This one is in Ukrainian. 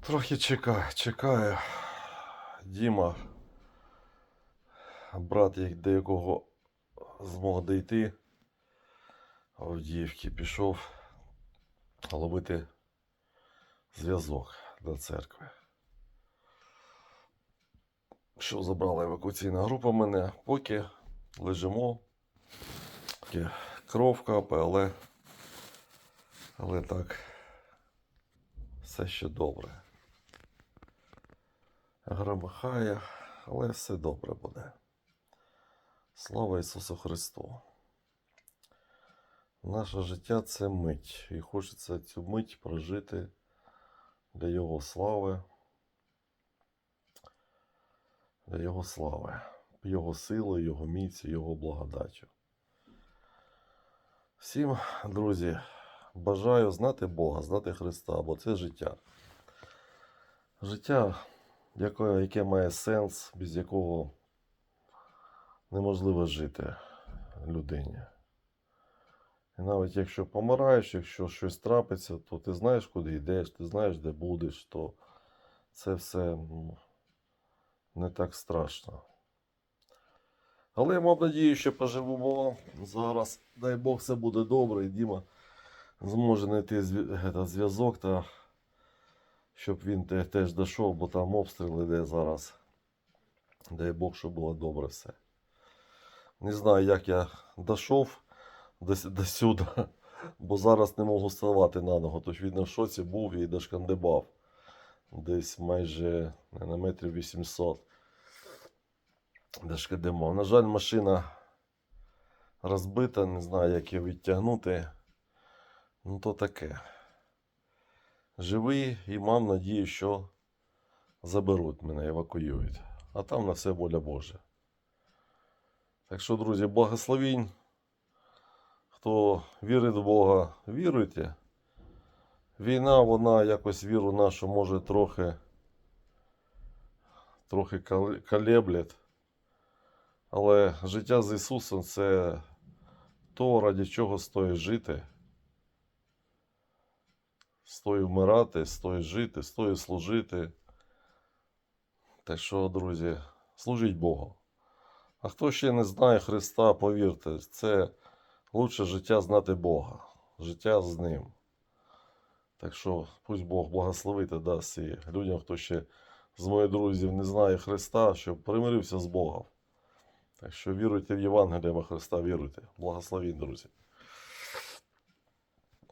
Трохи чекаю, чекаю. Діма, брат, до якого змог дійти, Авдіївки пішов ловити зв'язок до церкви. Що забрала евакуаційна група мене, поки лежимо, кров капає, але, але так, все ще добре. Громихає, але все добре буде. Слава Ісусу Христу! Наше життя це мить, і хочеться цю мить прожити для Його слави, для Його слави, Його сили, Його міці, Його благодаттю. Всім, друзі, бажаю знати Бога, знати Христа, бо це життя. Життя, яке, яке має сенс, без якого неможливо жити людині. І навіть якщо помираєш, якщо щось трапиться, то ти знаєш, куди йдеш, ти знаєш, де будеш, то це все ну, не так страшно. Але я мав надію, що поживемо зараз. Дай Бог, все буде добре, і Діма зможе знайти зв'язок, та щоб він теж дійшов, бо там обстріл іде зараз. Дай Бог, щоб було добре все. Не знаю, як я дійшов до, сюди, бо зараз не можу ставати на ногу. Тож він в шоці був і дошкандибав. Десь майже на метрів 800. Дошкандибав. На жаль, машина розбита, не знаю, як її відтягнути. Ну, то таке. Живий і мав надію, що заберуть мене, евакуюють. А там на все воля Божа. Так що, друзі, благословінь. Хто вірить в Бога, віруйте. Війна, вона якось віру нашу може трохи, трохи калеблять. Але життя з Ісусом це то, ради чого стоїть жити. Стоїть вмирати, стоїть жити, стоїть служити. Так що, друзі, служіть Богу. А хто ще не знає Христа, повірте, це лучше життя знати Бога, життя з Ним. Так що пусть Бог благословить і дасть і людям, хто ще з моїх друзів не знає Христа, щоб примирився з Богом. Так що віруйте в Євангеліє Христа, віруйте. Благословіть, друзі.